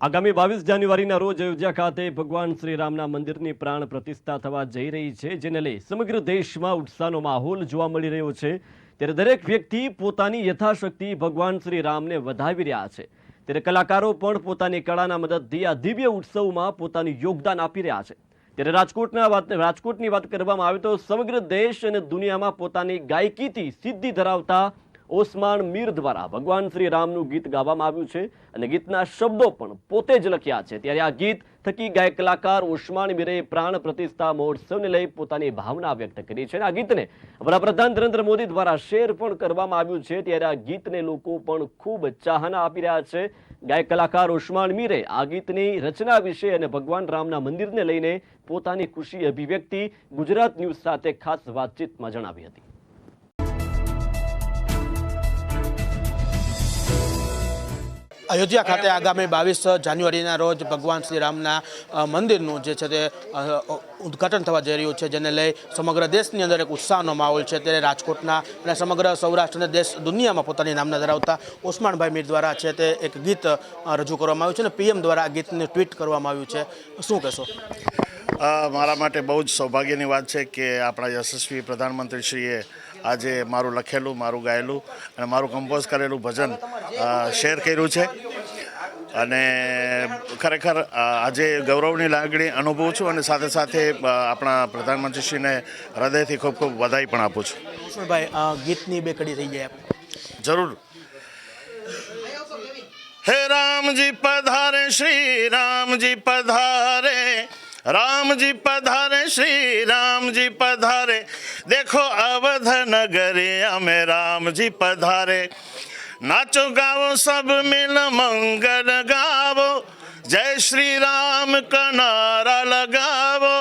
આગામી બાવીસ જાન્યુઆરીના રોજ અયોધ્યા ખાતે ભગવાન શ્રી રામના મંદિરની પ્રાણ પ્રતિષ્ઠા થવા જઈ રહી છે, જેને લઈ સમગ્ર દેશમાં ઉત્સાહનો માહોલ જોવા મળી રહ્યો છે. ત્યારે દરેક વ્યક્તિ પોતાની યથાશક્તિ ભગવાન શ્રી રામને વધાવી રહ્યા છે. ત્યારે કલાકારો પણ પોતાની કળાના મદદથી આ દિવ્ય ઉત્સવમાં પોતાનું યોગદાન આપી રહ્યા છે. ત્યારે રાજકોટના વાત, રાજકોટની વાત કરવામાં આવે તો સમગ્ર દેશ અને દુનિયામાં પોતાની ગાયકીથી સિદ્ધિ ધરાવતા ઓસમાણ મીર દ્વારા ભગવાન શ્રી રામનું ગીત ગાવામાં આવ્યું છે અને ગીતના શબ્દો પણ પોતે જ લખ્યા છે. ત્યારે આ ગીત થકી ગાયક કલાકાર ઓસમાણ મીરે પ્રાણ પ્રતિષ્ઠા મહોત્સવને લઈ પોતાની ભાવના વ્યક્ત કરી છે આ ગીતને વડાપ્રધાન નરેન્દ્ર મોદી દ્વારા શેર પણ કરવામાં આવ્યું છે. ત્યારે આ ગીતને લોકો પણ ખૂબ ચાહના આપી રહ્યા છે. ગાયક કલાકાર ઉસ્માન મીરે આ ગીતની રચના વિશે અને ભગવાન રામના મંદિરને લઈને પોતાની ખુશી અભિવ્યક્તિ ગુજરાત ન્યૂઝ સાથે ખાસ વાતચીતમાં જણાવી હતી. અયોધ્યા ખાતે આગામી બાવીસ જાન્યુઆરીના રોજ ભગવાન શ્રી રામના મંદિરનું જે છે તે ઉદ્ઘાટન થવા જઈ રહ્યું છે જેને લઈ સમગ્ર દેશની અંદર એક ઉત્સાહનો માહોલ છે. ત્યારે રાજકોટના અને સમગ્ર સૌરાષ્ટ્ર અને દેશ દુનિયામાં પોતાની નામના ધરાવતા ઓસમાનભાઈ મીર દ્વારા છે તે એક ગીત રજૂ કરવામાં આવ્યું છે અને પીએમ દ્વારા આ ગીતને ટ્વીટ કરવામાં આવ્યું છે. શું કહેશો? મારા માટે બહુ જ સૌભાગ્યની વાત છે કે આપણા યશસ્વી પ્રધાનમંત્રીશ્રીએ આજે મારું લખેલું મારું ગાયેલું અને મારું કમ્પોઝ કરેલું ભજન શેર કર્યું છે. અને ખરેખર આજે ગૌરવની લાગણી અનુભવું છું અને સાથે સાથે આપણા પ્રધાનમંત્રીશ્રીને હૃદયથી ખૂબ ખૂબ વધાઈ પણ આપું છું. ભાઈ ગીતની બે કડી થઈ જાય. જરૂર. હે રામજી પધારે શ્રી રામજી પધારે રામજી પધારે શ્રી રામજી પધારે. દેખો અવધ નગરે અમે રામજી પધારે. નાચો ગાવો સબ મિલ મંગલ ગાવો જય શ્રી રામ કનારા નારા લગાવો.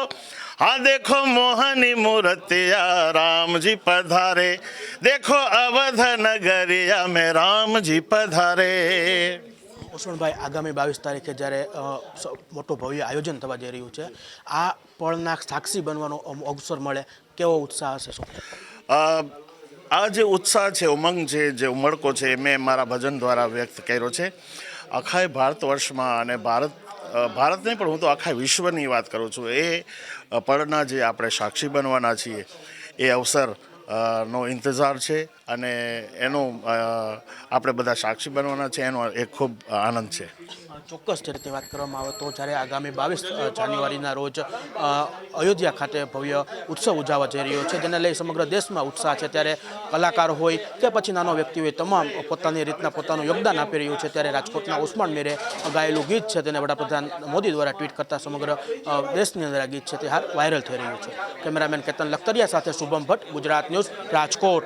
હા, દેખો મોહની મૂર્તિયા રામજી પધારે. દેખો અવધ નગરિયા અમે રામજી પધારે. ઓસમાનભાઈ આગામી બાવીસ તારીખે જ્યારે મોટું ભવ્ય આયોજન થવા જઈ રહ્યું છે, આ પળના સાક્ષી બનવાનો અવસર મળે કેવો ઉત્સાહ હશે શું? આ જે ઉત્સાહ છે, ઉમંગ છે, જે ઉમળકો છે, એ મેં મારા ભજન દ્વારા વ્યક્ત કર્યો છે. આખા ભારત વર્ષમાં અને ભારત ભારત નહીં, પણ હું તો આખા વિશ્વની વાત કરું છું. એ પળના જે આપણે સાક્ષી બનવાના છીએ, એ અવસર નો ઇંતજાર છે અને એનો આપણે બધા સાક્ષી બનવાના છે, એનો એક ખૂબ આનંદ છે. ચોક્કસ જે રીતે વાત કરવામાં આવે તો જ્યારે આગામી બાવીસ જાન્યુઆરીના રોજ અયોધ્યા ખાતે ભવ્ય ઉત્સવ ઉજવવા જઈ રહ્યો છે, જેને લઈ સમગ્ર દેશમાં ઉત્સાહ છે. ત્યારે કલાકાર હોય કે પછી નાનો વ્યક્તિ હોય, તમામ પોતાની રીતના પોતાનું યોગદાન આપી રહ્યું છે. ત્યારે રાજકોટના ઉસ્માન મીરે ગાયેલું ગીત છે, તેને વડાપ્રધાન મોદી દ્વારા ટ્વીટ કરતા સમગ્ર દેશની અંદર આ ગીત છે તે હાલ વાયરલ થઈ રહ્યું છે. કેમેરામેન કેતન લખતરિયા સાથે શુભમ ભટ્ટ, ગુજરાત ન્યૂઝ રાજકોટ